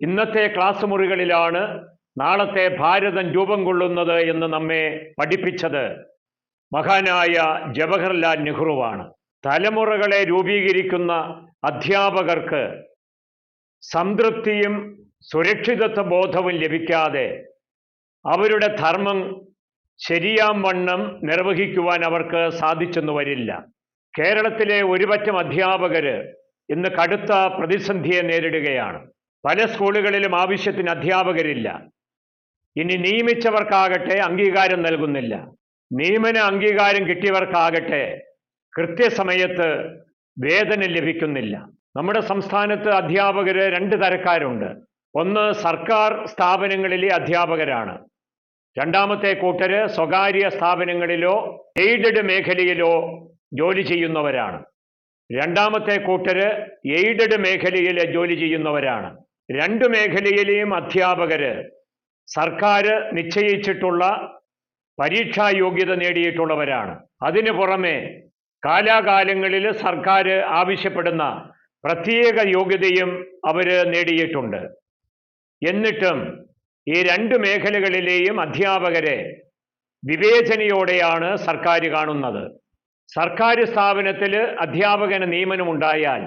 ഇന്നത്തെ ക്ലാസ് മുറികളിലാണ് നാളത്തെ ഭാരതം രൂപം കൊള്ളുന്നത് എന്ന് നമ്മെ പഠിപ്പിച്ചത് മഹാനായ ജവഹർലാൽ നെഹ്റുവാണ്. തലമുറകളെ രൂപീകരിക്കുന്ന അധ്യാപകർക്ക് സംതൃപ്തിയും സുരക്ഷിതത്വ ബോധവും ലഭിക്കാതെ അവരുടെ ധർമ്മം ശരിയാം വണ്ണം നിർവഹിക്കുവാൻ അവർക്ക് സാധിച്ചെന്ന് വരില്ല. കേരളത്തിലെ ഒരുപറ്റം അധ്യാപകര് ഇന്ന് കടുത്ത പ്രതിസന്ധിയെ നേരിടുകയാണ്. പല സ്കൂളുകളിലും ആവശ്യത്തിന് അധ്യാപകരില്ല. ഇനി നിയമിച്ചവർക്കാകട്ടെ അംഗീകാരം നൽകുന്നില്ല. നിയമന അംഗീകാരം കിട്ടിയവർക്കാകട്ടെ കൃത്യസമയത്ത് വേതനം ലഭിക്കുന്നില്ല. നമ്മുടെ സംസ്ഥാനത്ത് അധ്യാപകര് രണ്ട് തരക്കാരുണ്ട്. ഒന്ന് സർക്കാർ സ്ഥാപനങ്ങളിലെ അധ്യാപകരാണ്. രണ്ടാമത്തെ കൂട്ടര് സ്വകാര്യ സ്ഥാപനങ്ങളിലോ എയ്ഡഡ് മേഖലയിലോ ജോലി ചെയ്യുന്നവരാണ്. രണ്ടാമത്തെ കൂട്ടര് എയ്ഡഡ് മേഖലയിൽ ജോലി ചെയ്യുന്നവരാണ്. രണ്ട് മേഖലയിലെയും അധ്യാപകര് സർക്കാർ നിശ്ചയിച്ചിട്ടുള്ള പരീക്ഷാ യോഗ്യത നേടിയിട്ടുള്ളവരാണ്. അതിനു പുറമെ കാലാകാലങ്ങളിൽ സർക്കാർ ആവശ്യപ്പെടുന്ന പ്രത്യേക യോഗ്യതയും അവർ നേടിയിട്ടുണ്ട്. എന്നിട്ടും ഈ രണ്ട് മേഖലകളിലെയും അധ്യാപകരെ വിവേചനയോടെയാണ് സർക്കാർ കാണുന്നത്. സർക്കാർ സ്ഥാപനത്തിൽ അധ്യാപകന് നിയമനമുണ്ടായാൽ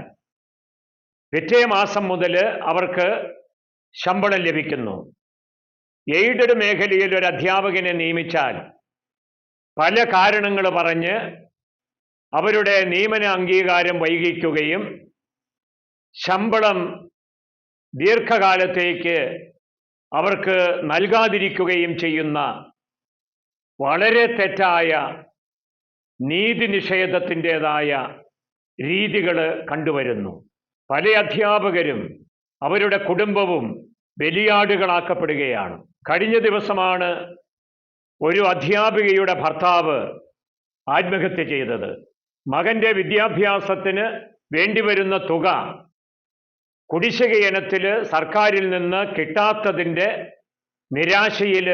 പിറ്റേ മാസം മുതൽ അവർക്ക് ശമ്പളം ലഭിക്കുന്നു. എയ്ഡഡ് മേഖലയിൽ ഒരു അധ്യാപകനെ നിയമിച്ചാൽ പല കാരണങ്ങൾ പറഞ്ഞ് അവരുടെ നിയമന അംഗീകാരം വൈകിക്കുകയും ശമ്പളം ദീർഘകാലത്തേക്ക് അവർക്ക് നൽകാതിരിക്കുകയും ചെയ്യുന്ന വളരെ തെറ്റായ നീതി നിഷേധത്തിന്റെതായ രീതികൾ കണ്ടുവരുന്നു. പല അധ്യാപകരും അവരുടെ കുടുംബവും ബലിയാടുകളാക്കപ്പെടുകയാണ്. കഴിഞ്ഞ ദിവസമാണ് ഒരു അധ്യാപികയുടെ ഭർത്താവ് ആത്മഹത്യ ചെയ്തത്. മകന്റെ വിദ്യാഭ്യാസത്തിന് വേണ്ടിവരുന്ന തുക കുടിശ്ശിക ഇനത്തിൽ സർക്കാരിൽ നിന്ന് കിട്ടാത്തതിന്റെ നിരാശയിൽ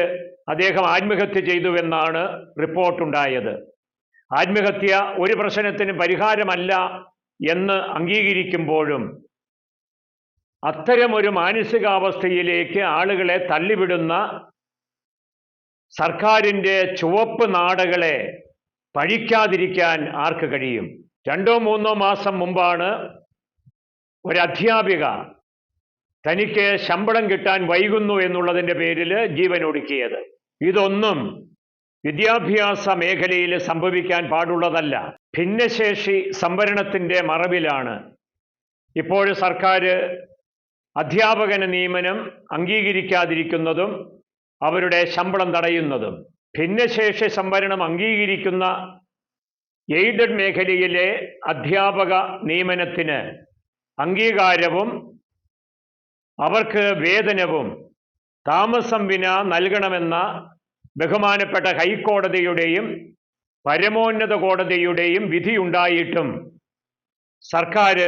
അദ്ദേഹം ആത്മഹത്യ ചെയ്തുവെന്നാണ് റിപ്പോർട്ടുണ്ടായത്. ആത്മഹത്യ ഒരു പ്രശ്നത്തിന് പരിഹാരമല്ല എന്ന് അംഗീകരിക്കുമ്പോഴും അത്തരമൊരു മാനസികാവസ്ഥയിലേക്ക് ആളുകളെ തള്ളിവിടുന്ന സർക്കാരിന്റെ ചുവപ്പ് നാടകളെ പഴിക്കാതിരിക്കാൻ ആർക്ക് കഴിയും? രണ്ടോ മൂന്നോ മാസം മുമ്പാണ് ഒരു അധ്യാപിക തനിക്ക് ശമ്പളം കിട്ടാൻ വൈകുന്നു എന്നുള്ളതിന്റെ പേരിൽ ജീവൻ ഒടുക്കിയത്. ഇതൊന്നും വിദ്യാഭ്യാസ മേഖലയിൽ സംഭവിക്കാൻ പാടുള്ളതല്ല. ഭിന്നശേഷി സംവരണത്തിന്റെ മറവിലാണ്. ഇപ്പോൾ സർക്കാർ അധ്യാപകന നിയമനം അംഗീകരിക്കാതിരിക്കുന്നതും അവരുടെ ശമ്പളം തടയുന്നതും. ഭിന്നശേഷി സംവരണം അംഗീകരിക്കുന്ന എയ്ഡഡ് മേഖലയിലെ അധ്യാപക നിയമനത്തിന് അംഗീകാരവും അവർക്ക് വേതനവും താമസം വിന നൽകണമെന്ന ബഹുമാനപ്പെട്ട ഹൈക്കോടതിയുടെയും പരമോന്നത കോടതിയുടെയും വിധിയുണ്ടായിട്ടും സർക്കാർ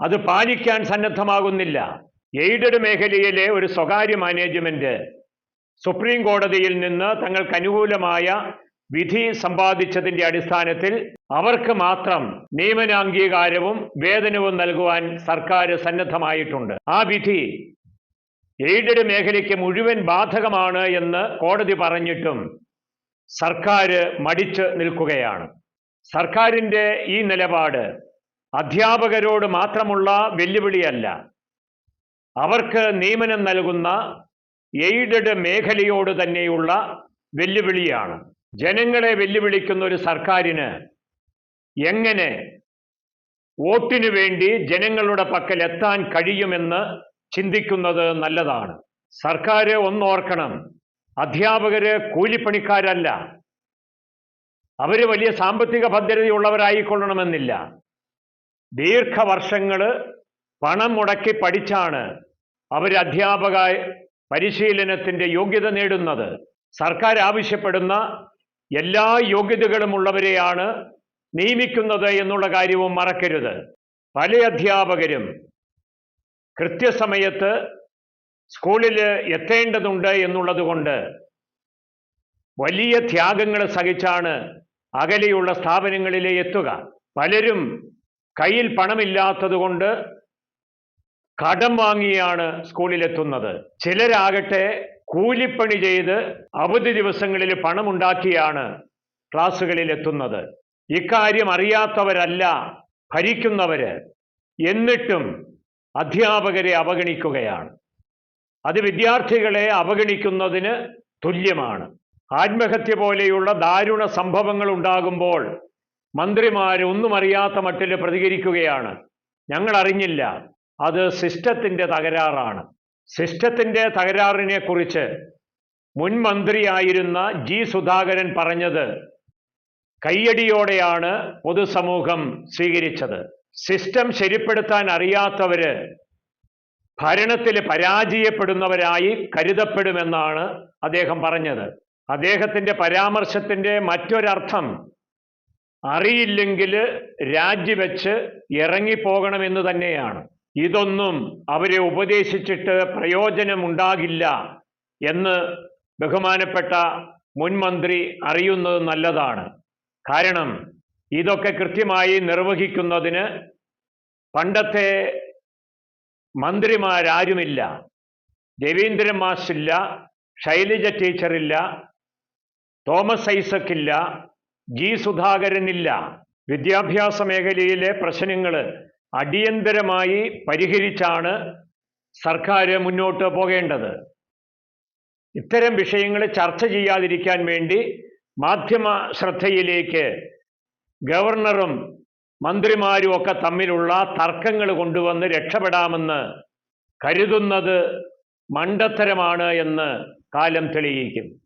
അത് പാലിക്കാൻ സന്നദ്ധമാകുന്നില്ല. എയ്ഡഡ് മേഖലയിലെ ഒരു സ്വകാര്യ മാനേജ്മെന്റ് സുപ്രീം കോടതിയിൽ നിന്ന് തങ്ങൾക്ക് അനുകൂലമായ വിധി സമ്പാദിച്ചതിന്റെ അടിസ്ഥാനത്തിൽ അവർക്ക് മാത്രം നിയമനാംഗീകാരവും വേതനവും നൽകുവാൻ സർക്കാർ സന്നദ്ധമായിട്ടുണ്ട്. ആ വിധി എയ്ഡഡ് മേഖലയ്ക്ക് മുഴുവൻ ബാധകമാണ് എന്ന് കോടതി പറഞ്ഞിട്ടും സർക്കാർ മടിച്ച് നിൽക്കുകയാണ്. സർക്കാരിന്റെ ഈ നിലപാട് അധ്യാപകരോട് മാത്രമുള്ള വെല്ലുവിളിയല്ല. അവർക്ക് നിയമനം നൽകുന്ന എയ്ഡഡ് മേഖലയോട് തന്നെയുള്ള വെല്ലുവിളിയാണ്. ജനങ്ങളെ വെല്ലുവിളിക്കുന്ന ഒരു സർക്കാരിന് എങ്ങനെ വോട്ടിനു വേണ്ടി ജനങ്ങളുടെ പക്കൽ എത്താൻ കഴിയുമെന്ന് ചിന്തിക്കുന്നത് നല്ലതാണ്. സർക്കാർ ഒന്നോർക്കണം. അധ്യാപകര് കൂലിപ്പണിക്കാരല്ല. അവർ വലിയ സാമ്പത്തിക ഭദ്രതയുള്ളവരായിക്കൊള്ളണമെന്നില്ല. ദീർഘവർഷങ്ങൾ പണം മുടക്കി പഠിച്ചാണ് അവർ അധ്യാപക പരിശീലനത്തിന്റെ യോഗ്യത നേടുന്നത്. സർക്കാർ ആവശ്യപ്പെടുന്ന എല്ലാ യോഗ്യതകളും ഉള്ളവരെയാണ് നിയമിക്കുന്നത് എന്നുള്ള കാര്യവും മറക്കരുത്. പല അധ്യാപകരും കൃത്യസമയത്ത് സ്കൂളിൽ എത്തേണ്ടതുണ്ട് എന്നുള്ളത് കൊണ്ട് വലിയ ത്യാഗങ്ങൾ സഹിച്ചാണ് അകലെയുള്ള സ്ഥാപനങ്ങളിലെ എത്തുക. പലരും കയ്യിൽ പണമില്ലാത്തത് കൊണ്ട് കടം വാങ്ങിയാണ് സ്കൂളിലെത്തുന്നത്. ചിലരാകട്ടെ കൂലിപ്പണി ചെയ്ത് അവധി ദിവസങ്ങളിൽ പണമുണ്ടാക്കിയാണ് ക്ലാസ്സുകളിൽ എത്തുന്നത് ഇക്കാര്യം അറിയാത്തവരല്ല ഭരിക്കുന്നവര്. എന്നിട്ടും അധ്യാപകരെ അവഗണിക്കുകയാണ്. അത് വിദ്യാർത്ഥികളെ അവഗണിക്കുന്നതിന് തുല്യമാണ്. ആത്മഹത്യ പോലെയുള്ള ദാരുണ സംഭവങ്ങൾ ഉണ്ടാകുമ്പോൾ മന്ത്രിമാർ ഒന്നും അറിയാത്ത മട്ടിൽ പ്രതികരിക്കുകയാണ്. ഞങ്ങൾ അറിഞ്ഞില്ല അത് സിസ്റ്റത്തിന്റെ തകരാറാണ്. സിസ്റ്റത്തിന്റെ തകരാറിനെ കുറിച്ച് മുൻ മന്ത്രിയായിരുന്ന ജി സുധാകരൻ പറഞ്ഞത് കയ്യടിയോടെയാണ് പൊതുസമൂഹം സ്വീകരിച്ചത്. സിസ്റ്റം ശരിപ്പെടുത്താൻ അറിയാത്തവര് ഭരണത്തിൽ പരാജയപ്പെടുന്നവരായി കരുതപ്പെടുമെന്നാണ് അദ്ദേഹം പറഞ്ഞത്. അദ്ദേഹത്തിന്റെ പരാമർശത്തിന്റെ മറ്റൊരർത്ഥം അറിയില്ലെങ്കിൽ രാജിവെച്ച് ഇറങ്ങിപ്പോകണമെന്ന് തന്നെയാണ്. ഇതൊന്നും അവരെ ഉപദേശിച്ചിട്ട് പ്രയോജനമുണ്ടാകില്ല എന്ന് ബഹുമാനപ്പെട്ട മുൻമന്ത്രി അറിയുന്നത് നല്ലതാണ്. കാരണം ഇതൊക്കെ കൃത്യമായി നിർവഹിക്കുന്നതിന് പണ്ടത്തെ മന്ത്രിമാരാരുമില്ല. രവീന്ദ്രൻ മാഷില്ല ശൈലജ ടീച്ചറില്ല തോമസ് ഐസക് ഇല്ല ജി സുധാകരനില്ല. വിദ്യാഭ്യാസ മേഖലയിലെ പ്രശ്നങ്ങൾ അടിയന്തരമായി പരിഹരിച്ചാണ് സർക്കാർ മുന്നോട്ട് പോകേണ്ടത്. ഇത്തരം വിഷയങ്ങൾ ചർച്ച ചെയ്യാതിരിക്കാൻ വേണ്ടി മാധ്യമ ശ്രദ്ധയിലേക്ക് ഗവർണറും മന്ത്രിമാരും ഒക്കെ തമ്മിലുള്ള തർക്കങ്ങൾ കൊണ്ടുവന്ന് രക്ഷപ്പെടാമെന്ന് കരുതുന്നത് മണ്ടത്തരമാണ് എന്ന് കാലം തെളിയിക്കും.